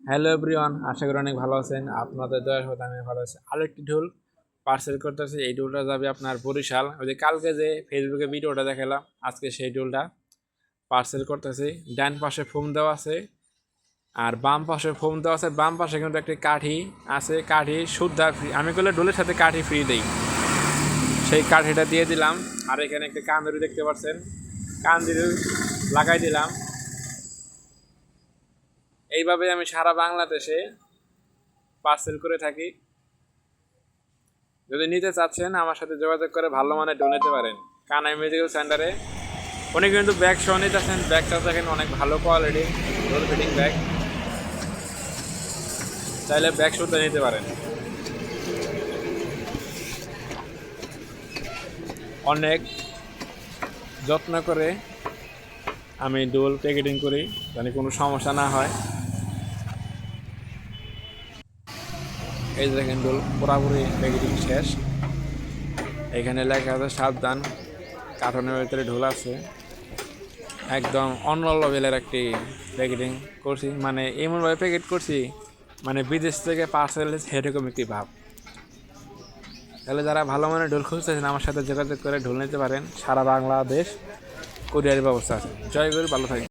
Hello everyone, আশা করি অনেক ভালো আছেন। আপনাদের দয়া সাথে আমি ভালো আছি। আরেকটি ঢোল পার্সেল করতেছি। এই ঢোলটা যাবে আপনার বরিশাল। ওই যে কালকে যে ফেসবুকে ভিডিওটা দেখালাম, আজকে সেই ঢোলটা পার্সেল করতেছি। ডান পাশে ফোম দেওয়া আছে আর বাম পাশে ফোম দেওয়া আছে। বাম পাশে কিন্তু একটি কাঠি আছে। কাঠি শুদ্ধা ফ্রি আমি করলে ঢোলের সাথে কাঠি ফ্রি দিই। সেই কাঠিটা দিয়ে দিলাম। আর এখানে একটা কান্দুরি দেখতে পাচ্ছেন। কান্দিরি লাগাই দিলাম। এইভাবে আমি সারা বাংলাদেশে পার্সেল করে থাকি। যদি নিতে চাচ্ছেন, আমার সাথে যোগাযোগ করে ভালো মানের ডোল নিতে পারেন। কানাই মেডিকেল সেন্টারে উনি কিন্তু ব্যাগ সহ নিতেছেন ব্যাগটা দেখেন অনেক ভালো কোয়ালিটি রোল ফিটিং ব্যাগ চাইলে ব্যাগ শুদ্ধ নিতে পারেন। অনেক যত্ন করে আমি ডোল প্যাকেটিং করি মানে কোনো সমস্যা না হয়। এই যে দেখেন ডোল পুরাপুরি প্যাকেটিং শেষ। এখানে লেখা আছে, সাবধান। কার্টনের ভিতরে ঢোল আছে। একদম অন্য লেভেলের একটি প্যাকেটিং করছি। মানে এমনভাবে প্যাকেট করছি মানে বিদেশ থেকে পার্সেল সেরকম একটি ভাব। তাহলে যারা ভালো মানের ঢোল খুঁজতেছেন, আমার সাথে যোগাযোগ করে ঢোল নিতে পারেন। সারা বাংলাদেশ কুরিয়ারের ব্যবস্থা আছে। জয় গুরু, ভালো থাকেন